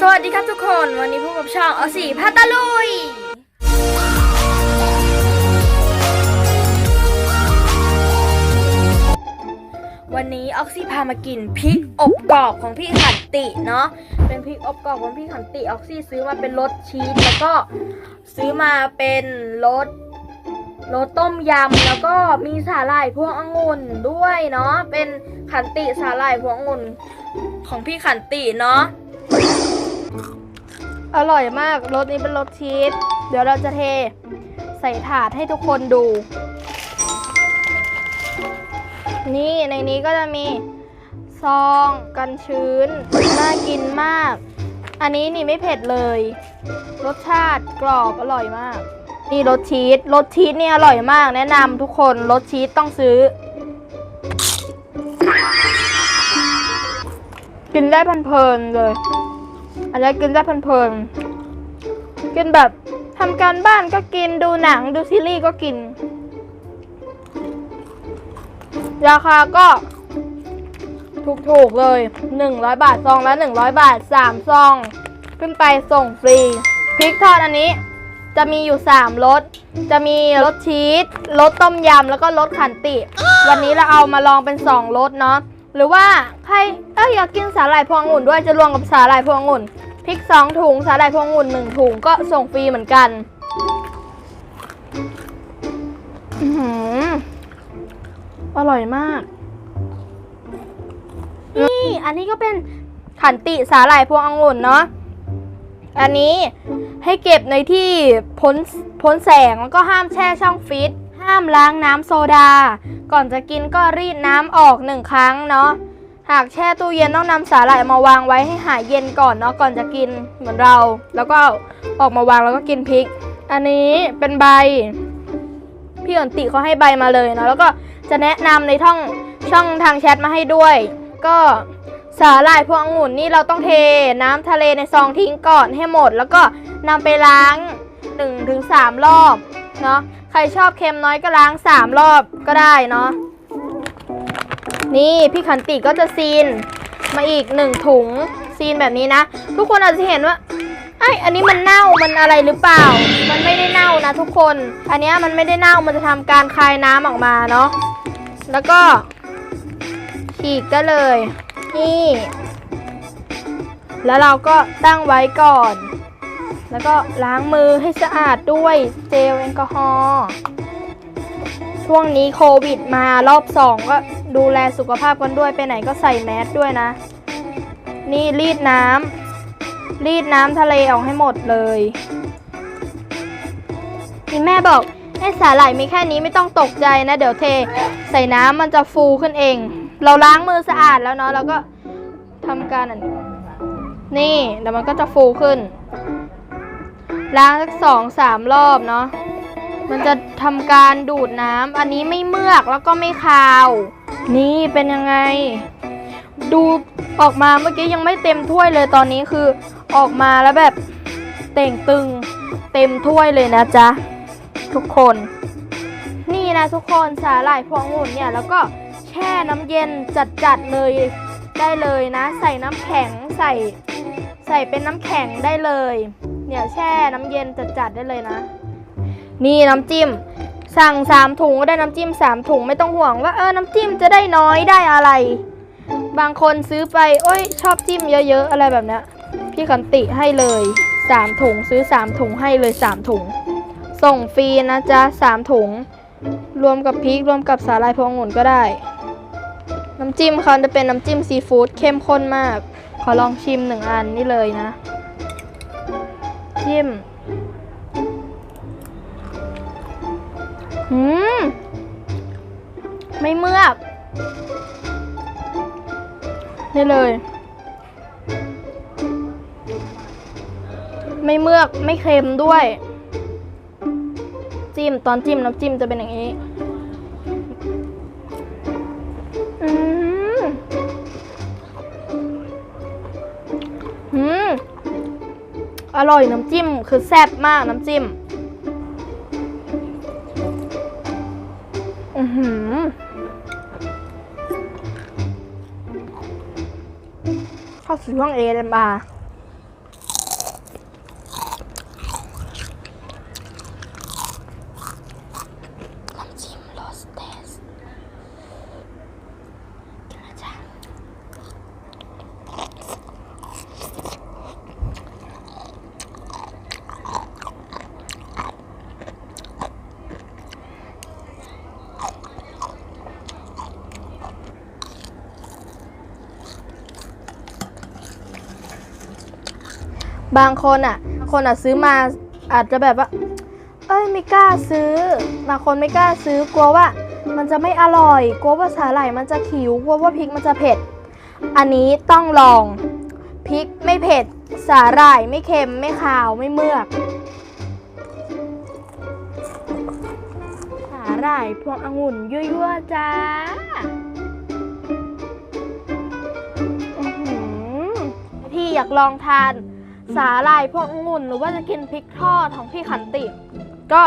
สวัสดีครับทุกคนวันนี้พบกับช่องอสีพาตาลุย วันนี้ออกซี่พามากินพริกอบกรอบของพี่ขันติเนาะเป็นพริกอบกรอบของพี่ขันติออกซี่ซื้อมาเป็นรสชีสแล้วก็ซื้อมาเป็นรสรสต้มยำแล้วก็มีสาหร่ายพวงองุ่นด้วยเนาะเป็นขันติสาหร่ายพวงองุ่นของพี่ขันติเนาะ อร่อยมากรสนี้เป็นรสชีส เดี๋ยวเราจะเทใส่ถาดให้ทุกคนดู นี่ในนี้ก็จะมีซองกันชื้น น่ากินมาก อันนี้นี่ไม่เผ็ดเลย รสชาติกรอบอร่อยมาก นี่รสชีส รสชีสนี่อร่อยมาก แนะนำทุกคน รสชีสต้องซื้อ กินได้เพลินเลย อันนี้กินได้เพลินๆกินแบบทำการบ้านก็กินดูหนังดูซีรีส์ก็กิน ราคาก็ถูกๆเลย 100 บาทซองละ100 บาท 3 ซอง ขึ้นไปส่งฟรีพริกทอดอันนี้จะมีอยู่ 3รส จะมีรสชีส รสต้มยำ แล้วก็รสขันติ วันนี้เราเอามาลองเป็น 2รสเนาะ หรือว่าใครเอ้ยอยากกินสาหร่ายพวงองุ่นด้วยจะรวมกับสาหร่ายพวงองุ่นพริก 2 ถุง สาหร่ายพวงองุ่น1ถุงก็ส่งฟรีเหมือนกันอือหืออร่อยมาก นี่ อันนี้ก็เป็นขันติสาหร่ายพวงองุ่นเนาะ อันนี้ให้เก็บในที่พ้นพ้นแสงแล้วก็ห้ามแช่ช่องฟรีซห้ามล้างน้ำโซดา ก่อนจะกินก็รีดน้ำออกหนึ่งครั้งเนาะ หากแช่ตู้เย็นต้องนำสาหร่ายมาวางไว้ให้หายเย็นก่อนเนาะก่อนจะกินเหมือนเรา แล้วก็ออกมาวางแล้วก็กินพริก อันนี้เป็นใบ พี่อันติเขาให้ใบมาเลยเนาะแล้วก็จะแนะนำในท่องช่องทางแชทมาให้ด้วย ก็สาหร่ายพวงองุ่นนี่เราต้องเทน้ำทะเลในซองทิ้งก่อนให้หมด แล้วก็นำไปล้าง 1-3ถึงรอบเนาะ ครชอบเค็มน้อยก็ล้าง3รอบก็ได้เนาะ นี่พี่ขันติก็จะซีนมาอีก1ถุงซีนแบบนี้นะ ทุกคนอาจจะเห็นว่าไอยอันนี้มันเน่ามันอะไรหรือเปล่า มันไม่ได้เน่านะทุกคน อันเนี้ยมันไม่ได้เน่ามันจะทำการคายน้ำออกมาเนาะ แล้วก็ฉีกก็เลย นี่ แล้วเราก็ตั้งไว้ก่อน แล้วก็ล้างมือให้สะอาดด้วยเจลแอลกอฮอล์ช่วงนี้โควิดมารอบสองก็ดูแลสุขภาพกันด้วยไปไหนก็ใส่แมสด้วยนะ นี่รีดน้ำรีดน้ำทะเลออกให้หมดเลยนี่แม่บอกไอ้สาหร่ายมีแค่นี้ไม่ต้องตกใจนะ เดี๋ยวเทใส่น้ำมันจะฟูขึ้นเอง เราล้างมือสะอาดแล้วเนาะเราก็ทำการนนี้นี่แล้วมันก็จะฟูขึ้น ล้างสักสองสามรอบเนาะมันจะทำการดูดน้ำอันนี้ไม่เมือกแล้วก็ไม่คาว นี่เป็นยังไง ดูออกมาเมื่อกี้ยังไม่เต็มถ้วยเลยตอนนี้คือออกมาแล้วแบบเต่งตึงเต็มถ้วยเลยนะจ๊ะ ทุกคน นี่นะทุกคนสาหร่ายพวงองุ่นเนี่ย แล้วก็แช่น้ำเย็นจัดๆเลยได้เลยนะ ใส่น้ำแข็งใส่ ใส่เป็นน้ำแข็งได้เลย เนี่ยแช่น้ำเย็นจัดๆได้เลยนะ นี่น้ำจิ้ม สั่งสามถุงก็ได้น้ำจิ้มสามถุงไม่ต้องห่วงว่าเออน้ำจิ้มจะได้น้อยได้อะไร บางคนซื้อไปโอ้ยชอบจิ้มเยอะๆอะไรแบบเนี้ยพี่ขันติให้เลยสามถุงซื้อสามถุงให้เลยสามถุง ส่งฟรีนะจ๊ะสามถุง รวมกับพริกรวมกับสาหร่ายพวงองุ่นก็ได้ น้ำจิ้มเขาจะเป็นน้ำจิ้มซีฟู้ดเข้มข้นมาก ขอลองชิมหนึ่งอันนี่เลยนะ จิ้มอืม ไม่เมือกนี่เลย ไม่เมือกไม่เค็มด้วย จิ้ม ตอนจิ้มน้ำจิ้มจะเป็นอย่างนี้ อืม อร่อยน้ำจิ้มคือแซ่บมากน้ำจิ้ม อือหือ เข้าสู่ช่วงเอเดนบาร์ บางคนอะ คนอะซื้อมาอาจจะแบบว่า เอ้ยไม่กล้าซื้อบางคนไม่กล้าซื้อกลัวว่ามันจะไม่อร่อย กลัวว่าสาหร่ายมันจะขิว กลัวว่าพริกมันจะเผ็ด อันนี้ต้องลอง พริกไม่เผ็ด สาหร่ายไม่เค็ม ไม่ขาว ไม่เมือก สาหร่ายพวงองุ่นยั่วๆจ้าพี่อยากลองทาน สาหร่ายพวงองุ่นหรือว่าจะกินพริกทอดของพี่ขันติ ก็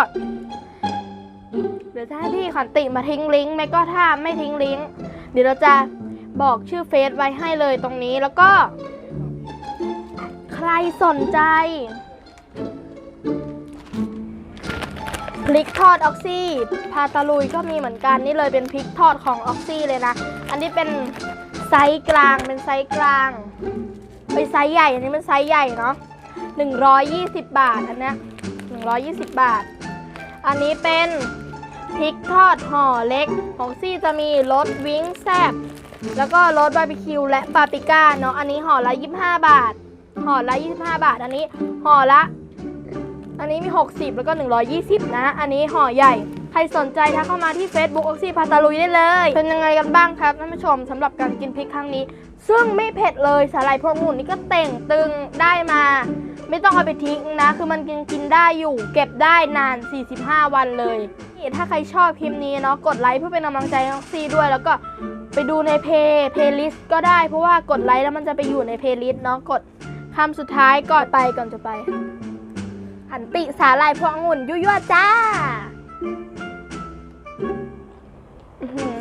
เดี๋ยวจะให้พี่ขันติมาทิ้งลิงก์ไม่ก็ถ้าไม่ทิ้งลิงก์เดี๋ยวเราจะบอกชื่อเฟซไว้ให้เลยตรงนี้แล้วก็ ใครสนใจพริกทอดออกซี่พาตาลุยก็มีเหมือนกันนี่เลยเป็นพริกทอดของออกซี่เลยนะ อันนี้เป็นไซส์กลางเป็นไซส์กลาง เป็นไซส์ใหญ่อันนี้เป็นไซส์ใหญ่เนาะ120 บาทอันนี้ย120 บาท อันนี้เป็นพริกทอดห่อเล็ก ของซี่จะมีรสวิ้งแซบแล้วก็รสบาร์บีคิวและปาปริก้าเนาะอันนี้ห่อละ 25 บาทห่อละ 25 บาท อันนี้ห่อละ อันนี้มี 60 แล้วก็ 120 นะ อันนี้ห่อใหญ่ รสนใจทักเข้ามาที่ Facebook ออกซี่พาตาลุยได้เลย เป็นยังไงกันบ้างครับท่านผู้ชมสำหรับการกินพริกครั้งนี้ ซึ่งไม่เผ็ดเลยสาหร่ายพวงองุ่นนี่ก็เต่งตึงได้มา ไม่ต้องเอาไปทิ้งนะ คือมันกินกินได้อยู่ เก็บได้นาน 45 วันเลยนี่ถ้าใครชอบคลิปนี้เนาะกดไลค์เพื่อเป็นกำลังใจให้น้องซีด้วยแล้วก็ไปดูในเพย์เพย์ลิสต์ก็ได้เพราะว่ากดไลค์แล้วมันจะไปอยู่ในเพย์ลิสต์เนาะกดคำสุดท้ายก่อนไปก่อนจะไปหันติสาหร่ายพวงองุ่นยั่วๆจ้า อื้อ